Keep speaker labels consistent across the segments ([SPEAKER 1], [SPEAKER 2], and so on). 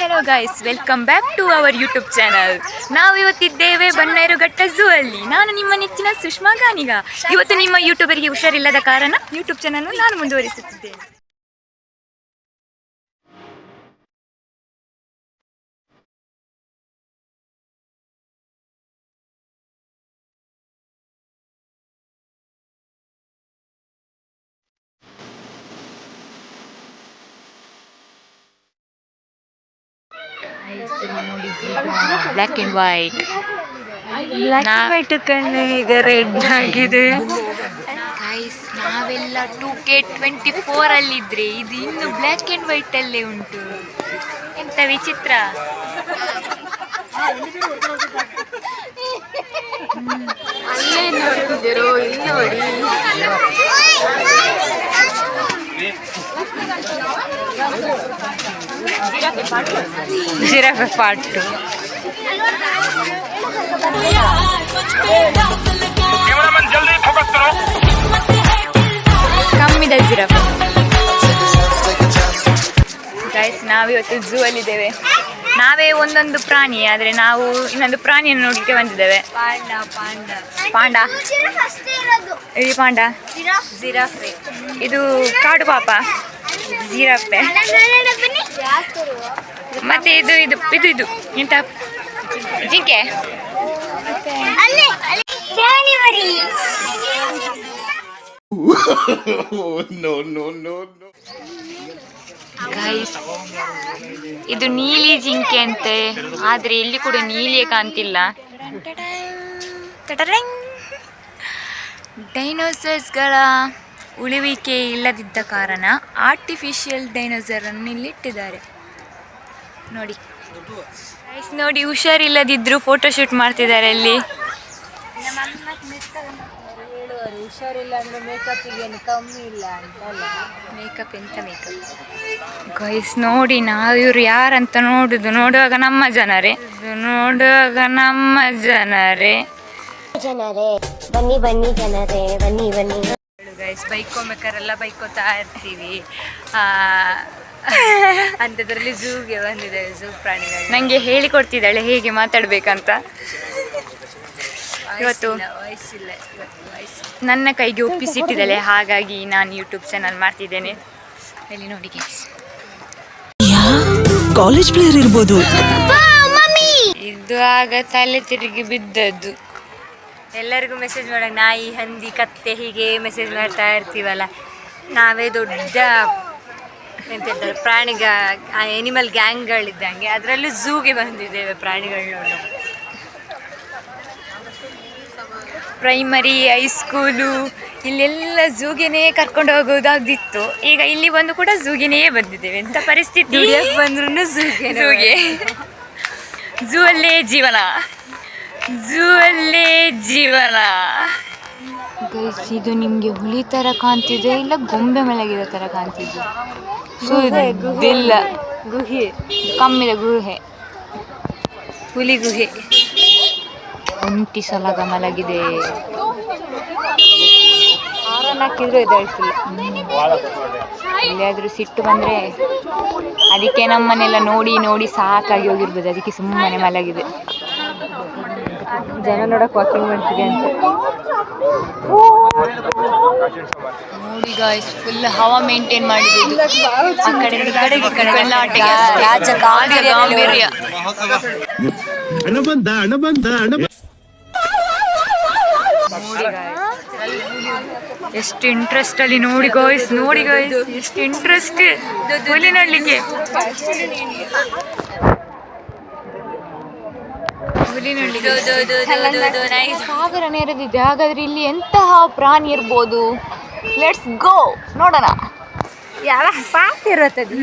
[SPEAKER 1] Hello guys welcome back to our YouTube channel ನಾವು ಇವತ್ತಿದ್ದೇವೆ ಬನ್ನೈರುಘಟ್ಟ zoo ಅಲ್ಲಿ ನಾನು ನಿಮ್ಮ ನೆಚ್ಚಿನ ಸುಷ್ಮಾ ಗಾನಿಗ. ಇವತ್ತು ನಿಮ್ಮ ಯೂಟ್ಯೂಬರಿಗೆ ಹುಷಾರಿಲ್ಲದ ಕಾರಣ ಯೂಟ್ಯೂಬ್ ಚಾನಲ್ ನಾನು ಮುಂದುವರಿಸುತ್ತಿದ್ದೇನೆ. Black and white black
[SPEAKER 2] white ಕಣ್ಣು ಈಗ ರೆಡ್ ಆಗಿದೆ.
[SPEAKER 1] ಗೈಸ್ ನಾವೆಲ್ಲ ಟೂ ಕೆ ಟ್ವೆಂಟಿ ಫೋರ್ ಅಲ್ಲಿದ್ರೆ ಇದು ಇನ್ನು ಬ್ಲ್ಯಾಕ್ ಆ್ಯಂಡ್ ವೈಟ್ ಅಲ್ಲೇ ಉಂಟು. ಎಂತ ವಿಚಿತ್ರ.
[SPEAKER 2] ಅಲ್ಲೇ ನೋಡ್ತಿದ್ದೀರೋ ಇಲ್ಲಿ ನೋಡಿ.
[SPEAKER 1] ಜಿರಾಫೆ ಪಾರ್ಟ್
[SPEAKER 3] ಟು
[SPEAKER 1] ಕಮ್ಮಿದೆ ಜಿರಾಫೆ. ಗೈಸ್ ನಾವಿವತ್ತು ಝೂ ಅಲ್ಲಿದ್ದೇವೆ. ನಾವೇ ಒಂದೊಂದು ಪ್ರಾಣಿ ಆದರೆ ನಾವು ಇನ್ನೊಂದು ಪ್ರಾಣಿಯನ್ನು ನೋಡಲಿಕ್ಕೆ ಬಂದಿದ್ದೇವೆ.
[SPEAKER 2] Panda panda.
[SPEAKER 1] ಪಾಂಡ? ಇದು ಕಾಡು ಪಾಪ. ಜಿರಾಫೆ ಮತ್ತೆ ಇದು ಇದು ಇದು ಇದು ಎಂತ? ಜಿಂಕೆ.
[SPEAKER 3] no no no no.
[SPEAKER 1] Guys ಇದು ನೀಲಿ ಜಿಂಕೆ ಅಂತೆ. ಆದರೆ ಇಲ್ಲಿ ಕೂಡ ನೀಲಿಯೇ ಕಾಣ್ತಿಲ್ಲ. ಡೈನೋಸರ್ಸ್ಗಳ ಉಳಿವಿಕೆ ಇಲ್ಲದಿದ್ದ ಕಾರಣ ಆರ್ಟಿಫಿಷಿಯಲ್ ಡೈನೋಸರ್ ಅನ್ನು ಇಲ್ಲಿಟ್ಟಿದ್ದಾರೆ ನೋಡಿ. ಗೈಸ್ ನೋಡಿ ಹುಷಾರಿಲ್ಲದಿದ್ರು ಫೋಟೋ ಶೂಟ್ ಮಾಡ್ತಿದ್ದಾರೆ ಅಲ್ಲಿ.
[SPEAKER 2] ಹುಷಾರಿಲ್ಲ ಅಂದ್ರೆ ಮೇಕಪ್ಪಿಗೆ ಏನು ಕಮ್ಮಿ ಇಲ್ಲ ಅಂತಲ್ಲ
[SPEAKER 1] ಮೇಕಪ್ ಎಂತ ಮೇಕಪ್ ಗೈಸ್ ನೋಡಿ ನಾವು ಇವ್ರು ಯಾರಂತ ನೋಡುದು ನೋಡುವಾಗ ನಮ್ಮ ಜನರೇ. ನೋಡುವಾಗ ನಮ್ಮ ಜನರೇ.
[SPEAKER 4] ಜನರೇ ಬನ್ನಿ ಬನ್ನಿ ಜನರೇ ಬನ್ನಿ ಬನ್ನಿ.
[SPEAKER 1] ಗೈಸ್ ಬೈಕ್ ಬೈಕೋತಾ ಇರ್ತೀವಿ. ಅಂಥದ್ರಲ್ಲಿ ಝೂಗೆ ಬಂದಿದೆ ಝೂ ಪ್ರಾಣಿಗಳು. ನನಗೆ ಹೇಳಿಕೊಡ್ತಿದ್ದಾಳೆ ಹೇಗೆ ಮಾತಾಡ್ಬೇಕಂತ? ಇವತ್ತು
[SPEAKER 2] ವಯಸ್ಸಿಲ್ಲ ಇವತ್ತು ವಯಸ್ಸು.
[SPEAKER 1] ನನ್ನ ಕೈಗೆ ಒಪ್ಪಿಸಿಟ್ಟಿದ್ದಾಳೆ ಹಾಗಾಗಿ ನಾನು ಯೂಟ್ಯೂಬ್ ಚಾನಲ್ ಮಾಡ್ತಿದ್ದೇನೆ. ಇಲ್ಲಿ ನೋಡಿ ಗೈಸ್
[SPEAKER 5] ಕಾಲೇಜ್ ಪ್ಲೇಯರ್ ಇರ್ಬೋದು.
[SPEAKER 1] ಇದು ಆಗ ತಲೆ ತಿರುಗಿ ಬಿದ್ದದ್ದು.
[SPEAKER 2] ಎಲ್ಲರಿಗೂ ಮೆಸೇಜ್ ಮಾಡೋಕೆ ನಾಯಿ ಹಂದಿ ಕತ್ತೆ ಹೀಗೆ ಮೆಸೇಜ್ ಮಾಡ್ತಾ ಇರ್ತೀವಲ್ಲ. ನಾವೇ ದೊಡ್ಡ ಎಂತ ಹೇಳ್ತಾರೆ ಪ್ರಾಣಿಗ ಎನಿಮಲ್ ಗ್ಯಾಂಗ್ಗಳಿದ್ದಂಗೆ ಅದರಲ್ಲೂ ಝೂಗೆ ಬಂದಿದ್ದೇವೆ ಪ್ರಾಣಿಗಳನ್ನ.
[SPEAKER 1] ಪ್ರೈಮರಿ ಹೈಸ್ಕೂಲು ಇಲ್ಲೆಲ್ಲ ಝೂಗೆನೇ ಕರ್ಕೊಂಡು ಹೋಗೋದಾಗ್ದಿತ್ತು ಈಗ ಇಲ್ಲಿ ಬಂದು ಕೂಡ ಝೂಗೆನೇ ಬಂದಿದ್ದೇವೆ. ಎಂಥ ಪರಿಸ್ಥಿತಿ?
[SPEAKER 2] ಬಂದ್ರೂ ಝೂಗೆ
[SPEAKER 1] ಝೂಗೆ ಝೂ ಅಲ್ಲೇ ಜೀವನ. ಝೂ ಅಲ್ಲೇ ಜೀವನ. ಗೈಸ್ ಇದು ನಿಮಗೆ ಹುಲಿ ಥರ ಕಾಣ್ತಿದೆ ಇಲ್ಲ ಗೊಂಬೆ ಮಲಗಿರೋ ಥರ ಕಾಣ್ತಿದೆ? ಇಲ್ಲ
[SPEAKER 2] ಗುಹೆ
[SPEAKER 1] ಕಮ್ಮಿದ ಗುಹೆ.
[SPEAKER 2] ಹುಲಿ ಗುಹೆ.
[SPEAKER 1] ಒಂಟಿ ಸಲಗ ಮಲಗಿದೆ. ಹಾರನ್ ಹಾಕಿದ್ರು ಎದ್ದೇಳ್ತಿಲ್ಲ ಎಲ್ಲಿಯಾದ್ರೂ ಸಿಟ್ಟು ಬಂದ್ರೆ ಅದಕ್ಕೆ ನಮ್ಮನೆಲ್ಲ ನೋಡಿ ನೋಡಿ ಸಾಕಾಗಿ ಹೋಗಿರ್ಬೋದು. ಅದಕ್ಕೆ ಸುಮ್ಮನೆ ಮಲಗಿದೆ.
[SPEAKER 2] ಜನ ನೋಡಕ್ ವಾಕಿಂಗ್ ಮಾಡ್ತಿದೆ ಅಂತ
[SPEAKER 1] ನೋಡಿ ಗಾಯ್ಸ್ ಫುಲ್ ಹವಾ ಮೇಂಟೈನ್ ಮಾಡಿದೆ ಇದು. ಆ ಕಡೆಯಿಂದ ಈ ಕಡೆಗೆ, ಈ ಕಡೆ ಬೆಳ್ಳಾಟೆಗೆ ಅಷ್ಟೇ.
[SPEAKER 2] ರಾಜ ಗಾಂಭೀರ್ಯ
[SPEAKER 1] ಗಾಂಭೀರ್ಯ.
[SPEAKER 6] ಹಣ ಬಂದ ಹಣ ಬಂದ ಹಣ ಬಂದ
[SPEAKER 1] ನೋಡಿ guys. ಎಷ್ಟು ಇಂಟ್ರೆಸ್ಟ್ ಅಲ್ಲಿ ನೋಡಿ ಗಾಯ್ಸ್ ನೋಡಿ ಗಾಯ್ಸ್ ಎಷ್ಟು ಇಂಟ್ರೆಸ್ಟ್ ಹುಲಿ ನೋಡ್ಲಿಕ್ಕೆ ಹುಲಿ ನೋಡ್ಲಿಕ್ಕೆ ಸಾಗರ ನೆರೆದಿದೆ ಹಾಗಾದ್ರೆ ಇಲ್ಲಿ ಎಂತಹ ಪ್ರಾಣಿ ಇರ್ಬೋದು ಲೆಟ್ಸ್ ಗೋ ನೋಡೋಣ
[SPEAKER 2] ಯಾವ ಪಾತ್ ಇರುತ್ತದೆ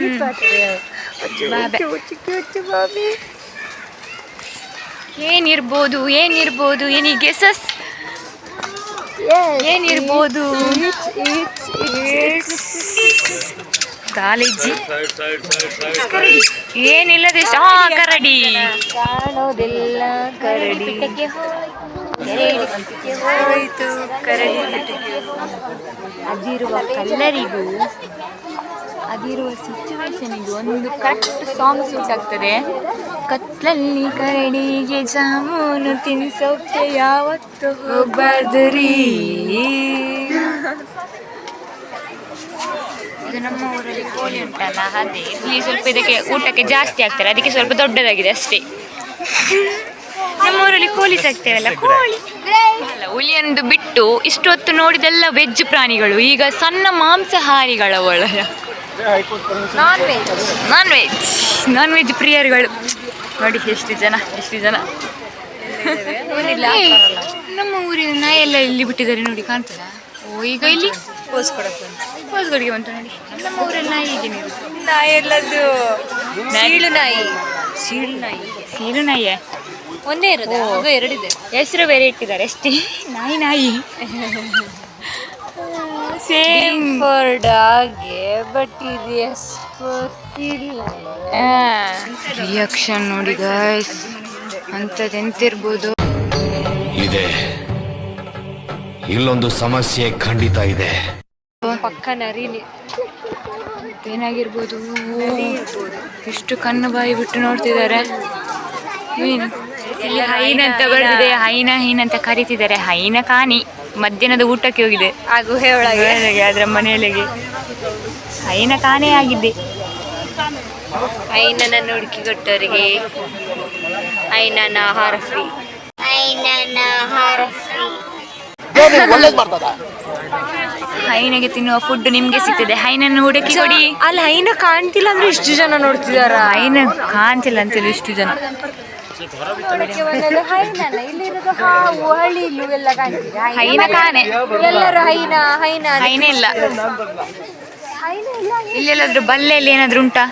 [SPEAKER 1] ಏನಿರ್ಬೋದು ಏನಿರ್ಬೋದು ಏನಿ ಗೆಸಸ್ ಏನಿರ್ಬೋದು ಕಾಲೇಜಿ. ಏನಿಲ್ಲದೆ ಹಾ ಕರಡಿ.
[SPEAKER 2] ಕಾಣೋದೆಲ್ಲ ಕರಡಿ.
[SPEAKER 1] ಹೋಯಿತು ಕರಡಿ ಅದಿರುವ ಕಲ್ಲರಿಗೂ ಅದಿರುವ ಸಿಚುವೇಶನ್ಗೆ ಒಂದು ಕರೆಕ್ಟ್ ಸಾಂಗ್ ಸೂಟ್ ಆಗ್ತದೆ. ಕತ್ಲಲ್ಲಿ ಕರಡಿಗೆ ಜಾಮೂನು ತಿನ್ಸೋಕೆ ಯಾವತ್ತು ಹೋಗ್ಬಾರ್ದು ರೀ. ಇದು ನಮ್ಮ ಊರಲ್ಲಿ ಕೋಳಿ ಉಂಟಲ್ಲ, ಅದೇ. ಇಲ್ಲಿ ಸ್ವಲ್ಪ ಇದಕ್ಕೆ ಊಟಕ್ಕೆ ಜಾಸ್ತಿ ಆಗ್ತಾರೆ ಅದಕ್ಕೆ ಸ್ವಲ್ಪ ದೊಡ್ಡದಾಗಿದೆ ಅಷ್ಟೇ. ನಮ್ಮ ಊರಲ್ಲಿ ಕೋಳಿ ಸಾಕ್ತೇವಲ್ಲ, ಕೋಳಿ. ಅಲ್ಲ, ಹುಲಿಯೊಂದು ಬಿಟ್ಟು ಇಷ್ಟು ಹೊತ್ತು ನೋಡಿದೆಲ್ಲ ವೆಜ್ ಪ್ರಾಣಿಗಳು, ಈಗ ಸಣ್ಣ ಮಾಂಸಾಹಾರಿಗಳ ಒಳ
[SPEAKER 2] non veg
[SPEAKER 1] non veg non veg ಪ್ರಿಯರುಗಳು. ನೋಡಿ ಎಷ್ಟು ಜನ ಎಷ್ಟು ಜನ. ನಮ್ಮ ಊರಿನ ನಾಯಿ ಎಲ್ಲ ಇಲ್ಲಿ ಬಿಟ್ಟಿದ್ದಾರೆ ನೋಡಿ, ಕಾಣ್ತದ? ಓ, ಈಗ ಇಲ್ಲಿ?
[SPEAKER 2] ಪೋಸ್
[SPEAKER 1] ಹೋಸ್ಗಡಿಗೆ ಬಂತು ನೋಡಿ. ನಮ್ಮ ಊರಲ್ಲಿ ನಾಯಿ ಹೀಗೆ ನೀವು.
[SPEAKER 2] ನಾಯಿ ಎಲ್ಲದ್ದು ಸೀಳು ನಾಯಿ. ಸೀಳು ನಾಯಿ.
[SPEAKER 1] ಸೀಳು ನಾಯಿಯೇ?
[SPEAKER 2] ಒಂದೇ ಇರೋದು ಅದು ಎರಡಿದೆ.
[SPEAKER 1] ಹೆಸರು ಬೇರೆ ಇಟ್ಟಿದ್ದಾರೆ ಅಷ್ಟೇ. ನಾಯಿ ನಾಯಿ. ಸೇಮ್.
[SPEAKER 2] ಫಾರ್ ಡಾಗೆ ಬಟ್ ಇದು
[SPEAKER 1] ರಿಯಾಕ್ಷನ್ ನೋಡಿ ಗಾಯ್ಸ್ ಅಂತದೆಂತಿರ್ಬೋದು
[SPEAKER 5] ಇದೆ. ಇಲ್ಲೊಂದು ಸಮಸ್ಯೆ ಖಂಡಿತ ಇದೆ.
[SPEAKER 2] ಪಕ್ಕ ನರಿನಿ
[SPEAKER 1] ಏನಾಗಿರ್ಬೋದು? ಎಷ್ಟು ಕಣ್ಣು ಬಾಯಿ ಬಿಟ್ಟು ನೋಡ್ತಿದ್ದಾರೆ. ಏನು ಇಲ್ಲಿ ಹೈನ ಅಂತ ಬರ್ತಿದೆ ಹೈನ ಹೈನ ಅಂತ ಕರಿತಿದ್ದಾರೆ. ಹೈನ ಕಾಣಿ. ಮಧ್ಯಾಹ್ನದ ಊಟಕ್ಕೆ ಹೋಗಿದೆ.
[SPEAKER 2] ಆ ಗುಹೆ ಒಳಗೆ
[SPEAKER 1] ಅದರ ಮನೆಯೊಳಗೆ. ಹೈನ ಕಾಣೆ ಆಗಿದ್ದೆ.
[SPEAKER 2] ಐನನ್ನ ಹುಡುಕಿ ಕೊಟ್ಟವರಿಗೆ ಹೈನನ ಆಹಾರ ಫ್ರೀ
[SPEAKER 1] ಹೈನಗೆ ತಿನ್ನುವ ಫುಡ್ ನಿಮ್ಗೆ ಸಿಗ್ತದೆ. ಹೈನನ್ನು ಹುಡುಕಿ ಕೊಡಿ.
[SPEAKER 2] ಅಲ್ಲಿ ಹೈನ ಕಾಣ್ತಿಲ್ಲ ಅಂದ್ರೆ ಇಷ್ಟು ಜನ ನೋಡ್ತಿದಾರ?
[SPEAKER 1] ಹೈನ ಕಾಣ್ತಿಲ್ಲ ಅಂತೇಳಿ ಇಷ್ಟು ಜನ. ಹೈನ ಕಾಣೆ.
[SPEAKER 2] ಎಲ್ಲರೂ ಹೈನ ಹೈನ
[SPEAKER 1] ಹೈನ ಇಲ್ಲ. ಇಲ್ಲೆಲ್ಲಾದ್ರೂ ಬಲ್ಲೆಯಲ್ಲಿ ಏನಾದ್ರೂ ಉಂಟಾ?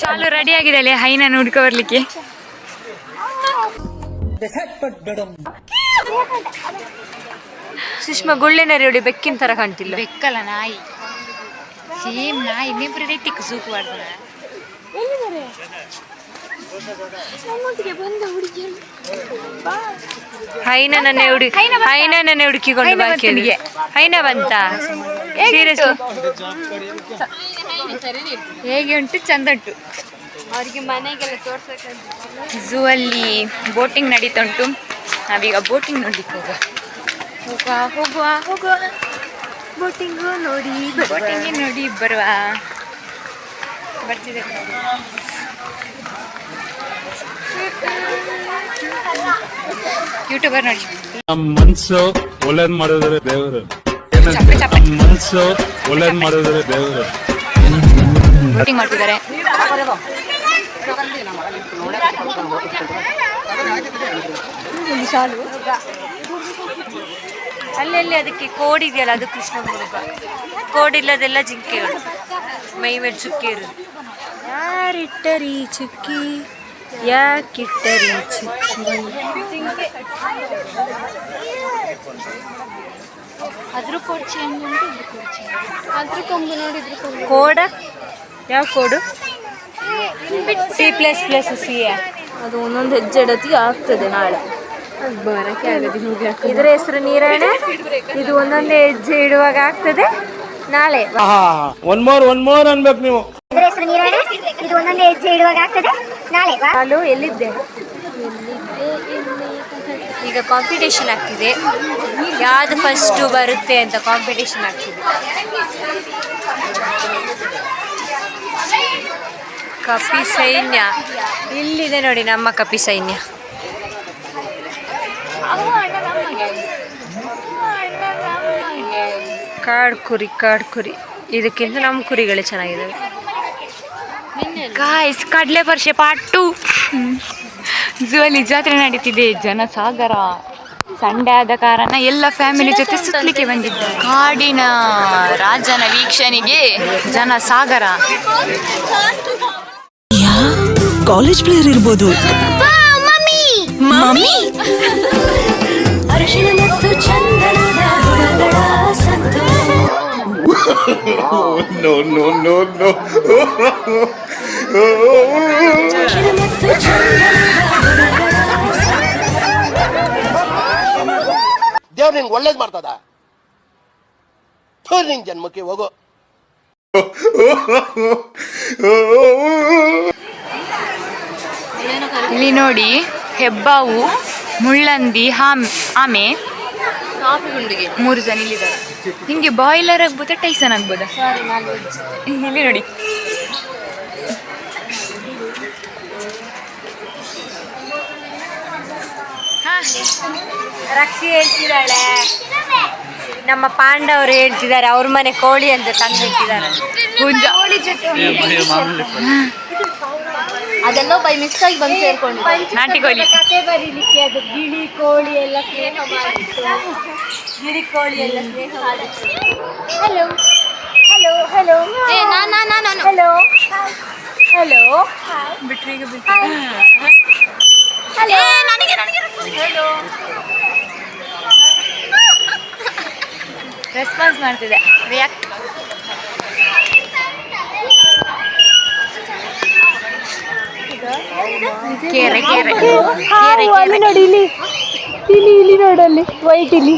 [SPEAKER 1] ಶಾಲು ರೆಡಿ ಆಗಿದೆ ಅಲ್ಲಿ ಹೈನ ಹುಡ್ಕೊ ಬರ್ಲಿಕ್ಕೆ.
[SPEAKER 2] ಸುಷ್ಮಾ ಗುಳ್ಳೆ ರೇಡಿ ಬೆಕ್ಕಿನ ತರ ಕಾಣ್ತಿಲ್ಲ.
[SPEAKER 1] ಬೆಕ್ಕಲ್ಲ ನಾಯಿ. ಸೇಮ್ ನಾಯಿ ನೆಬ್ರದೇ ತಿಕ್ಕು ಸೂಕು ಮಾಡ್ತಾನೆ
[SPEAKER 2] ಹೈನ ನನ್ನ ಹುಡುಗಿ ಹೈನ ನನ್ನ ಹುಡುಕಿಕೊಂಡು
[SPEAKER 1] ಬಂತ
[SPEAKER 2] ಸೀರಿಯಸ್?
[SPEAKER 1] ಹೇಗೆ ಉಂಟು? ಚಂದ ಉಂಟು.
[SPEAKER 2] ಅವ್ರಿಗೆ ಮನೆಗೆಲ್ಲ ತೋರ್ಸಕ್ಕೆ
[SPEAKER 1] ಝೂ ಅಲ್ಲಿ ಬೋಟಿಂಗ್ ನಡೀತಾ ಉಂಟು. ನಾವೀಗ ಬೋಟಿಂಗ್ ನೋಡ್ಲಿಕ್ಕೆ ಹೋಗುವ. ಹೋಗುವ ಹೋಗುವ ಹೋಗುವ. ಬೋಟಿಂಗು ನೋಡಿ ಬೋಟಿಂಗ್ ನೋಡಿ ಬರುವ. ಬರ್ತಿದೆ ನೋಡಿ. ಯೂಟ್ಯೂಬರ್ ನೋಡಿ.
[SPEAKER 6] ನಮ್ಮ ಮನ್ಸು ಒಳ್ಳೇದ್ ಮಾಡಿದ್ರೆ ದೇವರು. ಮನ್ಸು ಒಳ್ಳೇದ್ ಮಾಡಿದ್ರೆ ದೇವರು.
[SPEAKER 1] ಬೋಟಿಂಗ್ ಮಾಡ್ತಿದ್ದಾರೆ.
[SPEAKER 2] ಅಲ್ಲಲ್ಲಿ ಅದಕ್ಕೆ ಕೋಡಿದೆಯಲ್ಲ ಅದು ಕೃಷ್ಣ ಮೃಗ ಕೋಡ್ ಇಲ್ಲದೆಲ್ಲ ಜಿಂಕೆಗಳು ಮೈ ಮೇಲೆ ಚುಕ್ಕಿ ಇರೋದು. ಯಾರಿಟ್ಟರಿ ಚುಕ್ಕಿ? ಯಾಕಿಟ್ಟರಿ ಚುಕ್ಕಿ?
[SPEAKER 1] ಅದ್ರ ಕೋಡ್ ಚೇಂಜ್ ಉಂಟು ಇದ್ರ ಕೋಡ್ ಚೇಂಜ್ ಅದ್ರ ಕೊಂಬು ನೋಡಿ ಇದ್ರ ಕೊಂಬು
[SPEAKER 2] ಕೋಡ? ಯಾವ ಕೋಡು? ಸಿ ಪ್ಲಸ್ ಪ್ಲಸ್ ಸಿ ಅದು ಒಂದೊಂದು ಹೆಜ್ಜೆ ಇಡೋತ್ತಿಗೆ ಆಗ್ತದೆ ನಾಳೆ. ಇದರ ಹೆಸರು ನೀರಾಣೆ ಇದು ಒಂದೊಂದೇ ಹೆಜ್ಜೆ ಇಡುವಾಗ ಆಗ್ತದೆ. ನಾಳೆ
[SPEAKER 6] ಒನ್ ಮೋರ್ ಒನ್ ಮೋರ್ ಅನ್ಬೇಕು ನೀವು.
[SPEAKER 4] ಇದು ಒಂದೊಂದೇ ಹೆಜ್ಜೆ ಇಡುವಾಗ ಆಗ್ತದೆ. ನಾಳೆ
[SPEAKER 2] ಹಾಲು ಎಲ್ಲಿದ್ದೆ? ಈಗ ಕಾಂಪಿಟೇಷನ್ ಆಗ್ತಿದೆ. ಯಾವ್ದು ಫಸ್ಟು ಬರುತ್ತೆ ಅಂತ ಕಾಂಪಿಟೇಷನ್ ಆಗ್ತಿದೆ. ಕಪಿ ಸೈನ್ಯ ಇಲ್ಲಿದೆ ನೋಡಿ ನಮ್ಮ ಕಪಿ ಸೈನ್ಯ ಕಾಡು ಕುರಿ ಕಾಡು ಕುರಿ ಇದಕ್ಕಿಂತ ನಮ್ಮ ಕುರಿಗಳೇ ಚೆನ್ನಾಗಿದ್ದಾವೆ
[SPEAKER 1] ಗಾಯ್ಸ್ ಕಡಲೆ ಪರ್ಷೆ ಪಾರ್ಟ್ ಟು ಝೂ ಅಲ್ಲಿ ಜಾತ್ರೆ ನಡೀತಿದೆ ಜನಸಾಗರ. ಸಂಡೆ ಆದ ಕಾರಣ ಎಲ್ಲ ಫ್ಯಾಮಿಲಿ ಜೊತೆ ಸುತ್ತಲಿಕ್ಕೆ ಬಂದಿದ್ದ. ಕಾಡಿನ ರಾಜನ ವೀಕ್ಷಣೆಗೆ ಜನಸಾಗರ.
[SPEAKER 7] ಕಾಲೇಜ್ ಪ್ಲೇಯರ್ ಇರ್ಬೋದು. Mummy
[SPEAKER 3] no, no, no, no.
[SPEAKER 8] ದೇವ್ರು ನಿಂಗೆ ಒಳ್ಳೇದು ಮಾಡ್ತದ ಥು, ನಿನ್ ಜನ್ಮಕ್ಕೆ ಹೋಗು
[SPEAKER 1] ಇಲ್ಲಿ ನೋಡಿ ಹೆಬ್ಬಾವು ಮುಳ್ಳಂದಿ ಹಾಮ್ ಆಮೆ ಮೂರು ಜನ ಇಲ್ಲಿದ್ದಾರೆ. ನಿಂಗೆ ಬಾಯ್ಲರ್ ಆಗ್ಬೋದಾ ಟೈಸನ್ ಆಗ್ಬೋದಾ? ಇಲ್ಲಿ ನೋಡಿ.
[SPEAKER 2] ರಕ್ಷಿ ಹೇಳ್ತಿದ್ದಾಳೆ. ನಮ್ಮ ಪಾಂಡವರು ಹೇಳ್ತಿದ್ದಾರೆ ಅವ್ರ ಮನೆ ಕೋಳಿ ಅಂತ ತಂದಿಟ್ಟಿದ್ದಾರೆ
[SPEAKER 1] ಹುಂಜ
[SPEAKER 4] ಅದೆಲ್ಲೋ ಬೈ ಮಿಸ್ಟಾಗಿ ಬಂದು ಸೇರ್ಕೊಂಡು
[SPEAKER 1] ನಾಟಿ ಕೋಳಿ.
[SPEAKER 2] ಕತೆ ಬರೀಲಿಕ್ಕೆ ಅದು ಗಿಳಿ ಕೋಳಿ ಎಲ್ಲ ಸ್ನೇಹ ಮಾಡಿತ್ತು. ಗಿಳಿ ಕೋಳಿ ಎಲ್ಲ ಸ್ನೇಹ ಮಾಡಿತ್ತು. ಹಲೋ ಹಲೋ ಹಲೋ
[SPEAKER 4] ಏ ನಾನು ನಾನು
[SPEAKER 2] ಹಲೋ ಹಲೋ
[SPEAKER 1] ಬಿಟ್ರಿ ಈಗ ಬಿಟ್ರಿ.
[SPEAKER 2] ಹಲೋ
[SPEAKER 1] ರೆಸ್ಪಾನ್ಸ್ ಮಾಡ್ತಿದೆ ರಿಯಾಕ್ಟ್ ಕೇರೆ ಕೇರೆ ಕೇರೆ. ಕೇರೆ
[SPEAKER 2] ನೋಡಿ ಇಲ್ಲಿ ಇಲ್ಲಿ ಇಲಿ ನೋಡಲ್ಲಿ ವೈಟ್ ಇಲಿ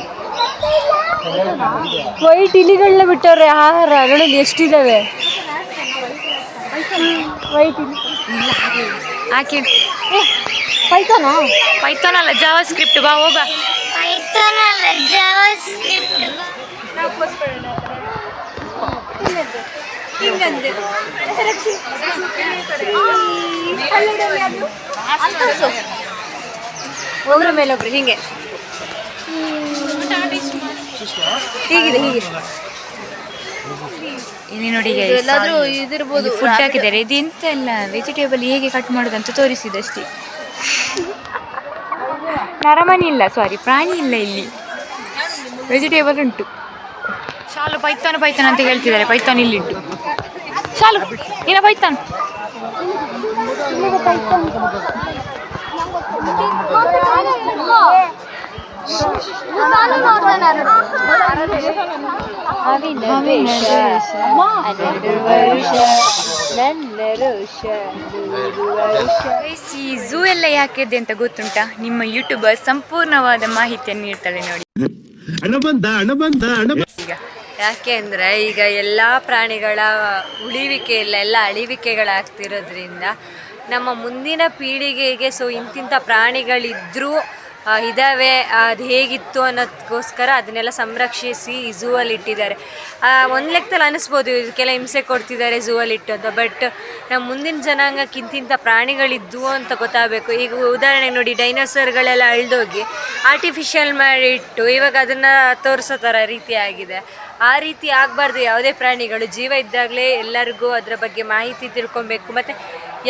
[SPEAKER 2] ವೈಟ್ ಇಲಿಗಳನ್ನ ಬಿಟ್ಟವ್ರೆ ಆಹಾರ ಅದರಲ್ಲಿ ಎಷ್ಟಿದಾವೆ? ವೈಟ್ ಇಲಿ
[SPEAKER 1] ಹಾಕಿ.
[SPEAKER 2] ಪೈತಾನ
[SPEAKER 1] ಪೈಥಾನ್ ಅಲ್ಲ ಜಾವಾ ಸ್ಕ್ರಿಪ್ಟ್ ಬಾ ಹೋಗ.
[SPEAKER 2] ಮೇಲೆ ಒಬ್ರು ಹಿಂಗೆ. ಹೀಗಿದೆ ಹೀಗೆ
[SPEAKER 1] ಇಲ್ಲಿ ನೋಡಿ
[SPEAKER 4] ಎಲ್ಲಾದ್ರೂ ಇದಿರ್ಬೋದು.
[SPEAKER 1] ಫುಡ್ ಹಾಕಿದ್ದಾರೆ. ಇದು ಎಂತ ಇಲ್ಲ ವೆಜಿಟೇಬಲ್ ಹೇಗೆ ಕಟ್ ಮಾಡೋದಂತ ತೋರಿಸಿದಷ್ಟೇ. ನರಮನಿ ಇಲ್ಲ ಸಾರಿ ಪ್ರಾಣಿ ಇಲ್ಲ ಇಲ್ಲಿ. ವೆಜಿಟೇಬಲ್ ಉಂಟು. ಶಾಲು ಪೈತಾನ ಪೈತಾನ ಅಂತ ಹೇಳ್ತಿದ್ದಾರೆ. ಪೈತಾನ್ ಇಲ್ಲಿ ಉಂಟು ಏನ ನೀನ Guys, ಈ ಝೂ ಎಲ್ಲ ಯಾಕಿದೆ ಅಂತ ಗೊತ್ತುಂಟಾ? ನಿಮ್ಮ ಯೂಟ್ಯೂಬರ್ ಸಂಪೂರ್ಣವಾದ ಮಾಹಿತಿಯನ್ನು ನೀಡ್ತಾಳೆ ನೋಡಿ. ಈಗ
[SPEAKER 2] ಯಾಕೆ ಅಂದರೆ ಈಗ ಎಲ್ಲ ಪ್ರಾಣಿಗಳ ಉಳಿವಿಕೆ ಇಲ್ಲ, ಎಲ್ಲ ಅಳಿವಿಕೆಗಳಾಗ್ತಿರೋದ್ರಿಂದ ನಮ್ಮ ಮುಂದಿನ ಪೀಳಿಗೆಗೆ ಸೊ ಇಂತಿಂಥ ಪ್ರಾಣಿಗಳಿದ್ದರೂ ಇದ್ದಾವೆ ಅದು ಹೇಗಿತ್ತು ಅನ್ನೋದಕ್ಕೋಸ್ಕರ ಅದನ್ನೆಲ್ಲ ಸಂರಕ್ಷಿಸಿ ಝೂವಲ್ಲಿ ಇಟ್ಟಿದ್ದಾರೆ. ಒಂದು ಲೆಕ್ಕದಲ್ಲಿ ಅನಿಸ್ಬೋದು ಇದಕ್ಕೆಲ್ಲ ಹಿಂಸೆ ಕೊಡ್ತಿದ್ದಾರೆ ಝೂ ಅಲ್ಲಿ ಇಟ್ಟು ಅಂತ ಬಟ್ ನಮ್ಮ ಮುಂದಿನ ಜನಾಂಗಕ್ಕೆ ಇಂತಿಂಥ ಪ್ರಾಣಿಗಳಿದ್ವು ಅಂತ ಗೊತ್ತಾಗಬೇಕು. ಈಗ ಉದಾಹರಣೆ ನೋಡಿ, ಡೈನೋಸರ್ಗಳೆಲ್ಲ ಅಳ್ದೋಗಿ ಆರ್ಟಿಫಿಷಿಯಲ್ ಮಾಡಿಟ್ಟು ಇವಾಗ ಅದನ್ನು ತೋರಿಸೋ ಥರ ರೀತಿ ಆಗಿದೆ. ಆ ರೀತಿ ಆಗಬಾರ್ದು. ಯಾವುದೇ ಪ್ರಾಣಿಗಳು, ಜೀವ ಇದ್ದಾಗಲೇ ಎಲ್ಲರಿಗೂ ಅದರ ಬಗ್ಗೆ ಮಾಹಿತಿ ತಿಳ್ಕೊಬೇಕು. ಮತ್ತು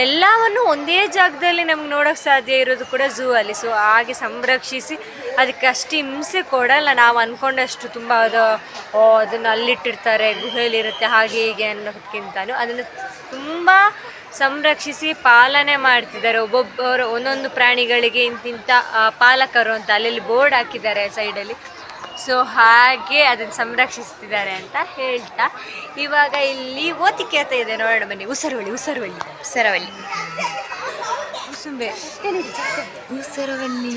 [SPEAKER 2] ಎಲ್ಲವನ್ನು ಒಂದೇ ಜಾಗದಲ್ಲಿ ನಮ್ಗೆ ನೋಡೋಕ್ಕೆ ಸಾಧ್ಯ ಇರೋದು ಕೂಡ ಝೂ ಅಲ್ಲಿ. ಸೊ ಹಾಗೆ ಸಂರಕ್ಷಿಸಿ ಅದಕ್ಕೆ ಅಷ್ಟು ಹಿಂಸೆ ಕೊಡಲ್ಲ. ನಾವು ಅಂದ್ಕೊಂಡಷ್ಟು ತುಂಬ ಅದು ಅದನ್ನು ಅಲ್ಲಿಟ್ಟಿರ್ತಾರೆ, ಗುಹೆಯಲ್ಲಿರುತ್ತೆ, ಹಾಗೆ ಹೀಗೆ ಅನ್ನೋದಕ್ಕಿಂತನೂ ಅದನ್ನು ತುಂಬ ಸಂರಕ್ಷಿಸಿ ಪಾಲನೆ ಮಾಡ್ತಿದ್ದಾರೆ. ಒಬ್ಬೊಬ್ಬರು ಒಂದೊಂದು ಪ್ರಾಣಿಗಳಿಗೆ ಇಂತಿಂಥ ಪಾಲಕರು ಅಂತ ಅಲ್ಲಲ್ಲಿ ಬೋರ್ಡ್ ಹಾಕಿದ್ದಾರೆ ಸೈಡಲ್ಲಿ. ಸೊ ಹಾಗೆ ಅದನ್ನು ಸಂರಕ್ಷಿಸ್ತಿದ್ದಾರೆ ಅಂತ ಹೇಳ್ತಾ. ಇವಾಗ ಇಲ್ಲಿ ಓತಿ ಕೇಳ್ತಾ ಇದೆ ನೋಡೋಣ ಬನ್ನಿ. ಉಸರವಳ್ಳಿ ಉಸರವಳ್ಳಿ. ಉಸರವಳ್ಳಿ.
[SPEAKER 1] ಸರವಲ್ಲಿ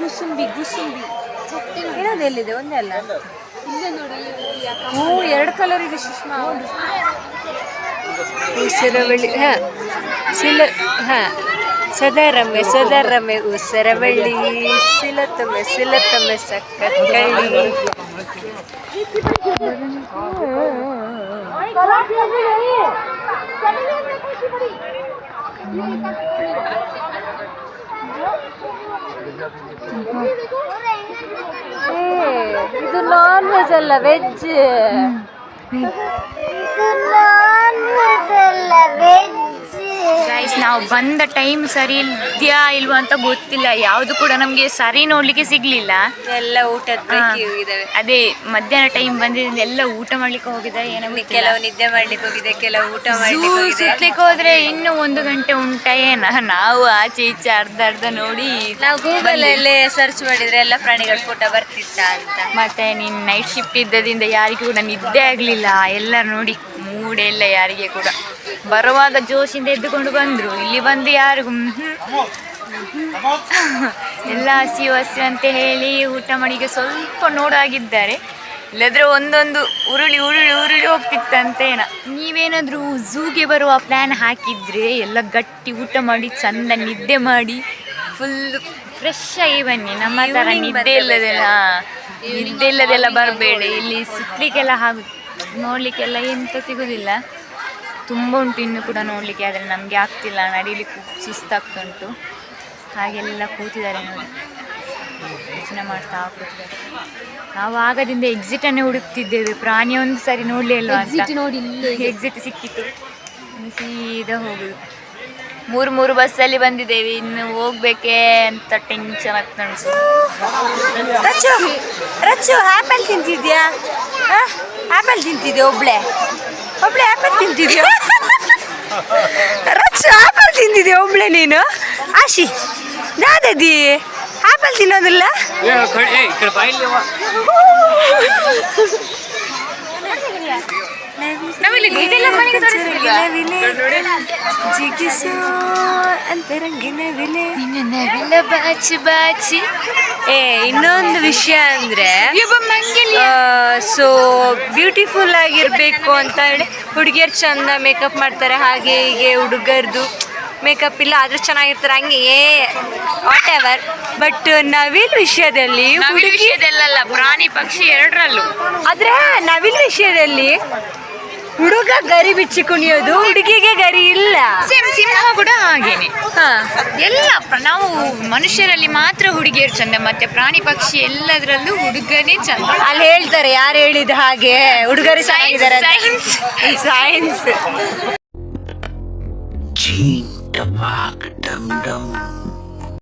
[SPEAKER 2] ಗುಸುಂಬಿ ಗುಸುಂಬಿ ಏನದು ಎಲ್ಲಿದೆ? ಒಂದೇ ಅಲ್ಲ? ಹ್ಞೂ ಎರಡು ಕಲರ್ ಇದೆ ಸುಷ್ಮಾ ಉಸಿರವಳ್ಳಿ ಹಾಂ. ಸಿಲ್ ಹಾಂ. ಸದರಮ್ಮೆ ಸದರಮ್ಮೆ ಉಸರವಳ್ಳಿ ಸಿಲತಮ್ಮೆ ಸಿಲತಮ್ಮೆ ಸಕ್ಕತ್ ಕಳ್ಳಿ ಏ, ಇದು ನಾನ್ ವೆಜ್ ಅಲ್ಲ ವೆಜ್
[SPEAKER 1] ಗೈಸ್ ನಾವು ಬಂದ ಟೈಮ್ ಸರಿ ಇದೆಯಾ ಇಲ್ವಾ ಅಂತ ಗೊತ್ತಿಲ್ಲ. ಯಾವುದು ಕೂಡ ನಮಗೆ ಸರಿ ನೋಡ್ಲಿಕ್ಕೆ ಸಿಗ್ಲಿಲ್ಲ.
[SPEAKER 2] ಎಲ್ಲ ಊಟದ
[SPEAKER 1] ಅದೇ ಮಧ್ಯಾಹ್ನ ಟೈಮ್ ಬಂದಿದ್ದ ಎಲ್ಲ ಊಟ ಮಾಡ್ಲಿಕ್ಕೆ ಹೋಗಿದೆ ಏನೋ ಗೊತ್ತಿಲ್ಲ.
[SPEAKER 2] ಕೆಲವು ನಿದ್ದೆ ಮಾಡ್ಲಿಕ್ಕೆ ಹೋಗಿದೆ ಕೆಲವು ಊಟ
[SPEAKER 1] ಸುತ್ಲಿಕ್ಕೆ ಹೋದ್ರೆ ಇನ್ನು ಒಂದು ಗಂಟೆ ಉಂಟ ಏನ. ನಾವು ಆಚೆ ಈಚೆ ಅರ್ಧ ಅರ್ಧ ನೋಡಿ
[SPEAKER 2] ನಾವು ಗೂಗಲ್ ಅಲ್ಲಿ ಸರ್ಚ್ ಮಾಡಿದ್ರೆ ಎಲ್ಲ ಪ್ರಾಣಿಗಳ ಫೋಟೋ ಬರ್ತಿತ್ತ ಅಂತ.
[SPEAKER 1] ಮತ್ತೆ ನೀನ್ ನೈಟ್ ಶಿಫ್ಟ್ ಇದ್ದದಿಂದ ಯಾರಿಗೂ ಕೂಡ ನಿದ್ದೆ ಆಗ್ಲಿಲ್ಲ. ಎಲ್ಲ ನೋಡಿ ಮೂಡೆ ಇಲ್ಲ ಯಾರಿಗೆ ಕೂಡ. ಬರುವಾಗ ಜೋಶಿಂದ ಎದ್ದುಕೊಂಡು ಬಂದರು. ಇಲ್ಲಿ ಬಂದು ಯಾರಿಗೂ. ಎಲ್ಲ ಹಸಿವು ಹಸಿವು ಅಂತ ಹೇಳಿ ಊಟ ಮಾಡಿಗೆ ಸ್ವಲ್ಪ ನೋಡಾಗಿದ್ದಾರೆ. ಇಲ್ಲದ್ರೆ ಒಂದೊಂದು ಉರುಳಿ ಉರುಳಿ ಉರುಳಿ ಹೋಗ್ತಿತ್ತಂತೇನ ನೀವೇನಾದರೂ ಝೂಗೆ ಬರುವ ಪ್ಲ್ಯಾನ್ ಹಾಕಿದ್ರೆ ಎಲ್ಲ ಗಟ್ಟಿ ಊಟ ಮಾಡಿ ಚಂದ ನಿದ್ದೆ ಮಾಡಿ ಫುಲ್ ಫ್ರೆಶ್ ಆಗಿ ಬನ್ನಿ. ನಮ್ಮ ಥರ ನಿದ್ದೆ ಇಲ್ಲದೆಲ್ಲ ನಿದ್ದೆ ಇಲ್ಲದೆಲ್ಲ ಬರಬೇಡಿ. ಇಲ್ಲಿ ಸುತ್ತಲಿಕ್ಕೆಲ್ಲ ಹಾಗೂ ನೋಡಲಿಕ್ಕೆಲ್ಲ ಎಂತ ಸಿಗೋದಿಲ್ಲ. ತುಂಬ ಉಂಟು ಇನ್ನು ಕೂಡ ನೋಡಲಿಕ್ಕೆ ಆದರೆ ನಮಗೆ ಆಗ್ತಿಲ್ಲ. ನಡೀಲಿಕ್ಕೆ ಸುಸ್ತಾಗ್ತುಂಟು ಹಾಗೆಲ್ಲ ಕೂತಿದ್ದಾರೆ ನೋಡಿ. ಯೋಚನೆ ಮಾಡ್ತಾ ಕೂತಿದ್ದಾರೆ. ನಾವು ಆಗದಿಂದ ಎಕ್ಸಿಟನ್ನೇ ಹುಡುಕ್ತಿದ್ದೇವೆ. ಪ್ರಾಣಿ ಒಂದು ಸರಿ ನೋಡಲೇ
[SPEAKER 4] ಅಲ್ವಾ
[SPEAKER 1] ಎಕ್ಸಿಟ್ ಸಿಕ್ಕಿತ್ತು ಸೀದಾ ಹೋಗುದು. ಮೂರು ಮೂರು ಬಸ್ಸಲ್ಲಿ ಬಂದಿದ್ದೇವೆ. ಇನ್ನು ಹೋಗ್ಬೇಕೇ ಅಂತ ಟೆನ್ಷನ್ ಆಗ್ತಾ ಉಂಟು
[SPEAKER 2] ರಚ್ಚು ರಚ್ಚು ಆ್ಯಪಲ್ ತಿಂತಿದ್ಯಾ? ಆಪಲ್ ತಿಂತಿದ್ಯಾ ಒಬ್ಳೆ? ಒಬ್ಳೆ ಆಪಲ್ ತಿಂತಿದ್ಯಾ? ರಚ್ಚು ಆ್ಯಪಲ್ ತಿಂತಿದ್ಯಾ ಒಬ್ಳೆ ನೀನು? ಆಶಿ ದಾದದಿ ಆಪಲ್ ತಿನ್ನೋದಿಲ್ಲ?
[SPEAKER 1] ನಾವಿಲ್ಲಿ ಇದೆಲ್ಲ ಮನೆಗೆ ತೋರಿಸ್ತಿಲ್ವಾ?
[SPEAKER 2] ಜಿಗಿಸು ಅಂತರಂಗಿನ ವಿಲೆ.
[SPEAKER 1] ನಿನ್ನ ನವಿಲ ಬಾಚಿ ಬಾಚಿ.
[SPEAKER 2] ಏ ಇನ್ನೊಂದು ವಿಷಯ ಅಂದ್ರೆ ಸೊ ಬ್ಯೂಟಿಫುಲ್ ಆಗಿರ್ಬೇಕು ಅಂತ ಹೇಳಿ ಹುಡುಗಿಯರು ಚಂದ ಮೇಕಪ್ ಮಾಡ್ತಾರೆ. ಹಾಗೆ ಹೀಗೆ ಹುಡುಗರ್ದು ಮೇಕಪ್ ಇಲ್ಲ ಆದ್ರೆ ಚೆನ್ನಾಗಿರ್ತಾರೆ. ಹಂಗೆ ಏ ವಾಟ್ ಎವರ್ ಬಟ್ ನವಿಲ್ ವಿಷಯದಲ್ಲಿ
[SPEAKER 1] ನವಿಲು
[SPEAKER 2] ಹುಡುಗಿ
[SPEAKER 1] ವಿಷಯದಲ್ಲಲ್ಲ ಪ್ರಾಣಿ ಪಕ್ಷಿ ಎರಡರಲ್ಲೂ.
[SPEAKER 2] ಆದ್ರೆ ನವಿಲ್ ವಿಷಯದಲ್ಲಿ ಹುಡುಗ ಗರಿ ಬಿಚ್ಚಿ ಕುಣಿಯೋದು ಹುಡುಗಿಗೆ ಗರಿ ಇಲ್ಲ.
[SPEAKER 1] ಸೇಮ್ ಸಿಂಹ ಕೂಡ ಹಾಗೇನೆ.
[SPEAKER 2] ಹಾ.
[SPEAKER 1] ಎಲ್ಲ ಪ್ರ- ನಾವು ಮನುಷ್ಯರಲ್ಲಿ ಮಾತ್ರ ಹುಡುಗಿಯರು ಚಂದ ಮತ್ತೆ ಪ್ರಾಣಿ ಪಕ್ಷಿ ಎಲ್ಲದರಲ್ಲೂ ಹುಡುಗನೇ ಚಂದ.
[SPEAKER 2] ಅಲ್ಲಿ ಹೇಳ್ತಾರೆ ಯಾರು ಹೇಳಿದ ಹಾಗೆ? ಹುಡುಗರು ಚೆನ್ನಾಗಿದ್ದಾರೆ
[SPEAKER 1] Science.
[SPEAKER 2] ಸೈನ್ಸ್
[SPEAKER 5] ಡಮ್ ಡಮ್ ಡಮ್.